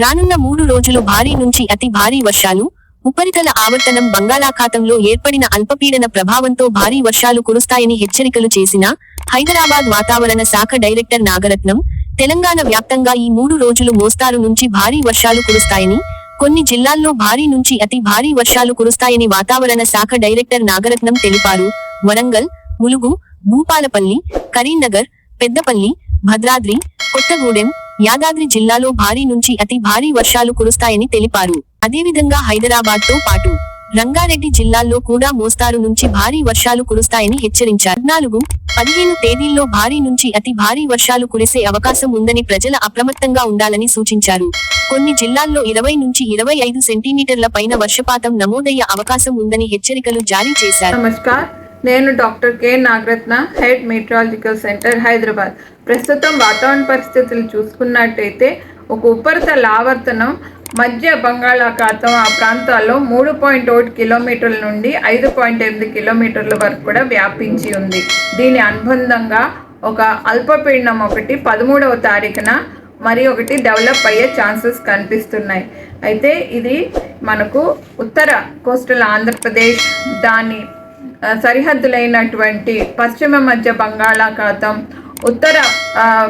రానున్న మూడు రోజులు భారీ నుంచి అతి భారీ వర్షాలు ఉపరితల ఆవర్తనం బంగాళాఖాతంలో ఏర్పడిన అల్పపీడన ప్రభావంతో భారీ వర్షాలు కురుస్తాయని హెచ్చరికలు చేసిన హైదరాబాద్ వాతావరణ శాఖ డైరెక్టర్ నాగరత్నం తెలంగాణ వ్యాప్తంగా ఈ మూడు రోజులు మోస్తారు నుంచి భారీ వర్షాలు కురుస్తాయని కొన్ని జిల్లాల్లో భారీ నుంచి అతి భారీ వర్షాలు కురుస్తాయని వాతావరణ శాఖ డైరెక్టర్ నాగరత్నం తెలిపారు. వరంగల్ ములుగు భూపాలపల్లి కరీంనగర్ పెద్దపల్లి భద్రాద్రి కొత్తగూడెం యాదాద్రి జిల్లాలో భారీ నుంచి అతి భారీ వర్షాలు కురుస్తాయని తెలిపారు. అదేవిధంగా హైదరాబాద్తో పాటు రంగారెడ్డి జిల్లాల్లో కూడా మోస్తారు నుంచి భారీ వర్షాలు కురుస్తాయని హెచ్చరించారు. నాలుగు పదిహేను తేదీల్లో భారీ నుంచి అతి భారీ వర్షాలు కురిసే అవకాశం ఉందని ప్రజల అప్రమత్తంగా ఉండాలని సూచించారు. కొన్ని జిల్లాల్లో ఇరవై నుంచి ఇరవై ఐదు సెంటీమీటర్ల పైన వర్షపాతం నమోదయ్యే అవకాశం ఉందని హెచ్చరికలు జారీ చేశారు. నమస్కార్. నేను doctor K. Nagaratna head meteorological centre Hyderabad. ప్రస్తుతం వాతావరణ పరిస్థితులు చూసుకున్నట్టయితే ఒక ఉపరితల ఆవర్తనం మధ్య బంగాళాఖాతం ఆ ప్రాంతాల్లో మూడు పాయింట్ ఒకటి కిలోమీటర్ల నుండి ఐదు పాయింట్ ఎనిమిది కిలోమీటర్ల వరకు కూడా వ్యాపించి ఉంది. దీని అనుబంధంగా ఒక అల్పపీడనం ఒకటి పదమూడవ తారీఖున మరి ఒకటి డెవలప్ అయ్యే ఛాన్సెస్ కనిపిస్తున్నాయి. అయితే ఇది మనకు ఉత్తర కోస్టల్ ఆంధ్రప్రదేశ్ దాని సరిహద్దులైనటువంటి పశ్చిమ మధ్య బంగాళాఖాతం ఉత్తర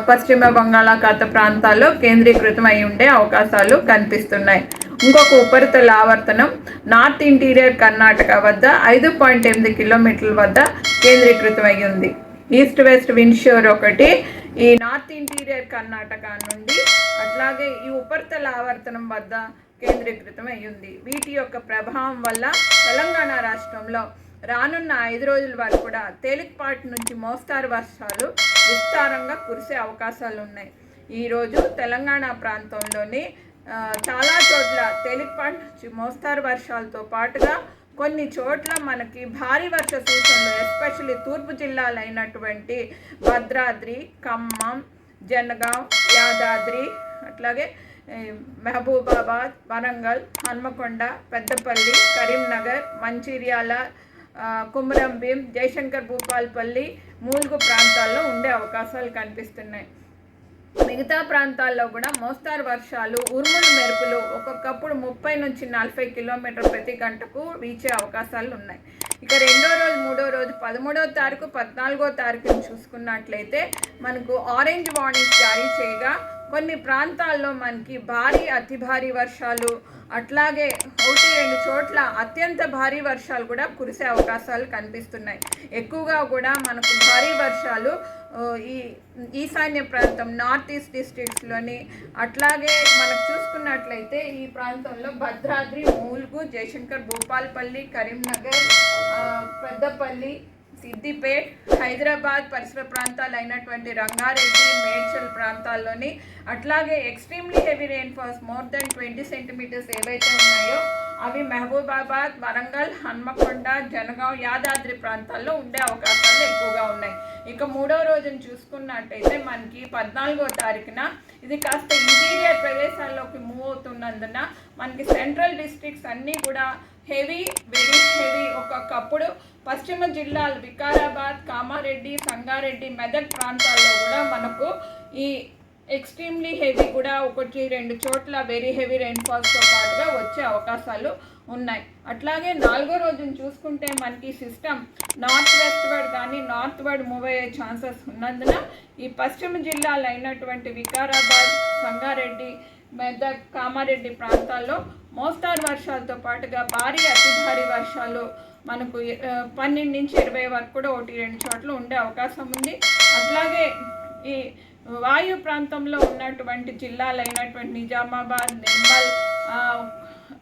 పశ్చిమ బంగాళాఖాత ప్రాంతాల్లో కేంద్రీకృతం అయి ఉండే అవకాశాలు కనిపిస్తున్నాయి. ఇంకొక ఉపరితల ఆవర్తనం నార్త్ ఇంటీరియర్ కర్ణాటక వద్ద ఐదు పాయింట్ ఎనిమిది కిలోమీటర్ల వద్ద కేంద్రీకృతం అయి ఉంది. ఈస్ట్ వెస్ట్ విండ్షోర్ ఒకటి ఈ నార్త్ ఇంటీరియర్ కర్ణాటక నుండి అట్లాగే ఈ ఉపరితల ఆవర్తనం వద్ద కేంద్రీకృతం అయ్యింది వీటి యొక్క ప్రభావం వల్ల తెలంగాణ రాష్ట్రంలో రానున్న ఐదు రోజుల వరకు కూడా తేలికపాటి నుంచి మోస్తారు వర్షాలు విస్తారంగా కురిసే అవకాశాలు ఉన్నాయి. ఈరోజు తెలంగాణ ప్రాంతంలోని చాలా చోట్ల తేలికపాటి నుంచి మోస్తారు వర్షాలతో పాటుగా కొన్ని చోట్ల మనకి భారీ వర్ష సూచనలు ఎస్పెషల్లీ తూర్పు జిల్లాలైనటువంటి భద్రాద్రి ఖమ్మం జనగాం యాదాద్రి అట్లాగే మహబూబాబాద్ వరంగల్ హన్మకొండ పెద్దపల్లి కరీంనగర్ మంచిర్యాల కుమరంభీం జయశంకర్ భూపాల్పల్లి మూలుగు ప్రాంతాల్లో ఉండే అవకాశాలు కనిపిస్తున్నాయి. మిగతా ప్రాంతాల్లో కూడా మోస్తారు వర్షాలు ఉరుములు మెరుపులు ఒక్కొక్కప్పుడు ముప్పై నుంచి నలభై కిలోమీటర్ ప్రతి గంటకు వీచే అవకాశాలు ఉన్నాయి. ఇక రెండో రోజు మూడో రోజు పదమూడో తారీఖు పద్నాలుగో తారీఖుని చూసుకున్నట్లయితే మనకు ఆరెంజ్ వార్నింగ్ జారీ చేయగా కొన్ని ప్రాంతాల్లో మనకి భారీ అతి భారీ వర్షాలు అట్లాగే ఒకటి రెండు చోట్ల అత్యంత భారీ వర్షాలు కూడా కురిసే అవకాశాలు కనిపిస్తున్నాయి. ఎక్కువగా కూడా మనకు భారీ వర్షాలు ఈ ఈశాన్య ప్రాంతం నార్త్ ఈస్ట్ డిస్ట్రిక్ట్స్లోని అట్లాగే మనం చూసుకున్నట్లయితే ఈ ప్రాంతంలో భద్రాద్రి మూల్గు జయశంకర్ భూపాల్పల్లి కరీంనగర్ పెద్దపల్లి సిద్దిపేట్ హైదరాబాద్ పరిసర ప్రాంతాలు అయినటువంటి రంగారెడ్డి మేడ్చల్ ప్రాంతాల్లోని అట్లాగే extremely heavy rainfalls more than twenty centimetres ఏవైతే ఉన్నాయో అవి మహబూబాబాద్ వరంగల్ హన్మకొండ జనగాం యాదాద్రి ప్రాంతాల్లో ఉండే అవకాశాలు ఎక్కువగా ఉన్నాయి. ఇక మూడో రోజున చూసుకున్నట్టయితే మనకి పద్నాలుగో తారీఖున ఇది కాస్త ఇంటీరియర్ ప్రదేశాల్లోకి మూవ్ అవుతున్నందున మనకి సెంట్రల్ డిస్ట్రిక్ట్స్ అన్నీ కూడా హెవీ వెరీ హెవీ ఒక్కొక్కప్పుడు పశ్చిమ జిల్లాలు వికారాబాద్ కామారెడ్డి సంగారెడ్డి మెదక్ ప్రాంతాల్లో కూడా మనకు ఈ ఎక్స్ట్రీమ్లీ హెవీ కూడా ఒకటి రెండు చోట్ల వెరీ హెవీ రెయిన్ఫాల్స్తో పాటుగా వచ్చే అవకాశాలు ఉన్నాయి. అట్లాగే నాలుగో రోజున చూసుకుంటే మనకి సిస్టమ్ నార్త్ వెస్ట్ వర్డ్ కానీ నార్త్ వర్డ్ మూవ్ అయ్యే ఛాన్సెస్ ఉన్నందున ఈ పశ్చిమ జిల్లాలు అయినటువంటి వికారాబాద్ సంగారెడ్డి మెదక్ కామారెడ్డి ప్రాంతాల్లో మోస్తారు వర్షాలతో పాటుగా భారీ అతి భారీ వర్షాలు మనకు పన్నెండు నుంచి ఇరవై వరకు కూడా ఒకటి రెండు చోట్ల ఉండే అవకాశం ఉంది. అట్లాగే ఈ వాయు ప్రాంతంలో ఉన్నటువంటి జిల్లాలైనటువంటి నిజామాబాద్ నిర్మల్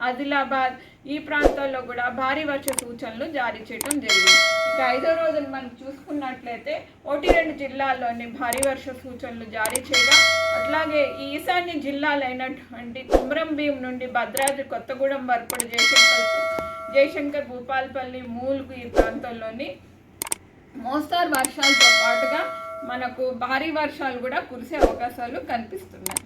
ఆదిలాబాద్ ఈ ప్రాంతాల్లో కూడా భారీ వర్ష సూచనలు జారీ చేయడం జరిగింది. ఇక ఐదో రోజులు మనం చూసుకున్నట్లయితే ఒకటి రెండు జిల్లాల్లోని భారీ వర్ష సూచనలు జారీ చేయగా అట్లాగే ఈశాన్య జిల్లాలైనటువంటి కుమ్రం భీం నుండి భద్రాద్రి కొత్తగూడెం వరకు జయశంకర్ జయశంకర్ భూపాల్పల్లి మూలుగు ఈ ప్రాంతంలోని మోస్తారు వర్షాలతో పాటుగా మనకు భారీ వర్షాలు కూడా కురిసే అవకాశాలు కనిపిస్తున్నాయి.